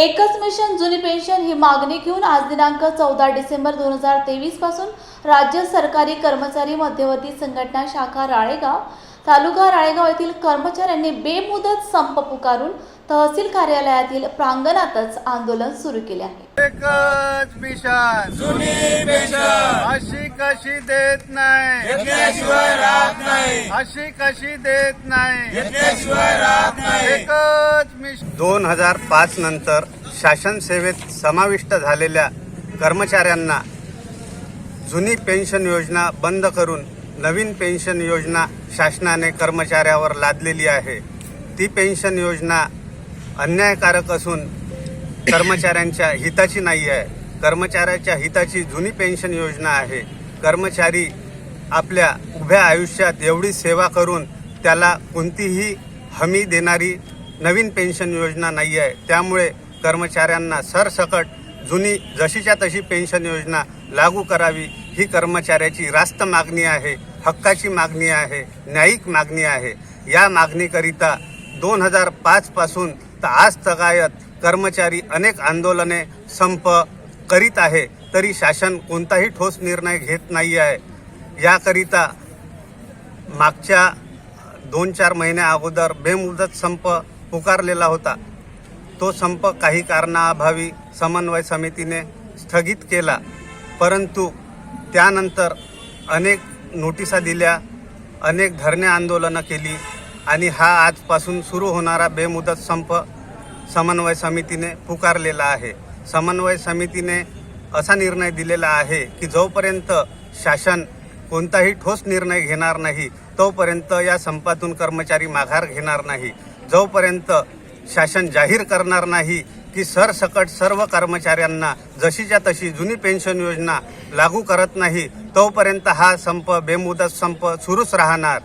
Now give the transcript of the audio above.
एकच मिशन जुनी पेन्शन ही मागणी घेऊन आज दिनांक चौदा डिसेंबर दोन हजार तेवीसपासून राज्य सरकारी कर्मचारी मध्यवर्ती संघटना शाखा राळेगाव तालुका राळेगाव येथील कर्मचाऱ्यांनी बेमुदत संप पुकारून तहसील कार्यालयातील प्रांगणातच आंदोलन सुरू केले आहे. एकच मिशन जुनी पेन्शन. अशी कशी देत नाही? घेतल्याशिवाय राहत नाही. अशी कशी देत नाही? घेतल्याशिवाय राहत नाही. एकच मिशन दोन हजार पाच नंतर शासन सेवेत समाविष्ट झालेल्या कर्मचाऱ्यांना जुनी पेन्शन योजना बंद करून नवीन पेन्शन योजना शासनाने कर्मचाऱ्यावर लादलेली आहे. ती पेन्शन योजना अन्यायकारक असून कर्मचाऱ्यांच्या हिताची नाही आहे. कर्मचाऱ्याच्या हिताची जुनी पेन्शन योजना आहे. कर्मचारी आपल्या उभ्या आयुष्यात एवढी सेवा करून त्याला कोणतीही हमी देणारी नवीन पेन्शन योजना नाही आहे त्यामुळे कर्मचाऱ्यांना सरसकट जुनी जशीच्या तशी पेन्शन योजना लागू करावी. ही कर्मचाऱ्याची रास्त मागणी आहे हक्काची मागणी आहे न्यायिक मागणी आहे. या मागणीकरिता दोन हजार पाचपासून तर आज तगायत कर्मचारी अनेक आंदोलने संप करीत आहे. तरी शासन कोणताही ठोस निर्णय घेत नाही आहे याकरिता मागच्या दोन चार महिन्या अगोदर बेमुदत संप पुकारलेला होता. तो संप काही कारणाअभावी समन्वय समितीने स्थगित केला. परंतु त्यानंतर अनेक नोटिसा दिल्या अनेक धरणे आंदोलनं केली आणि हा आजपासून सुरू होणारा बेमुदत संप समन्वय समितीने पुकारलेला आहे. समन्वय समितीने असा निर्णय दिलेला आहे की जोपर्यंत शासन कोणताही ठोस निर्णय घेणार नाही तोपर्यंत या संपातून कर्मचारी माघार घेणार नाही. जोपर्यंत शासन जाहीर करणार नाही की सरसकट सर्व कर्मचाऱ्यांना जशीच्या तशी जुनी पेन्शन योजना लागू करत नाही तोपर्यंत हा संप बेमुदत संप सुरूच राहणार.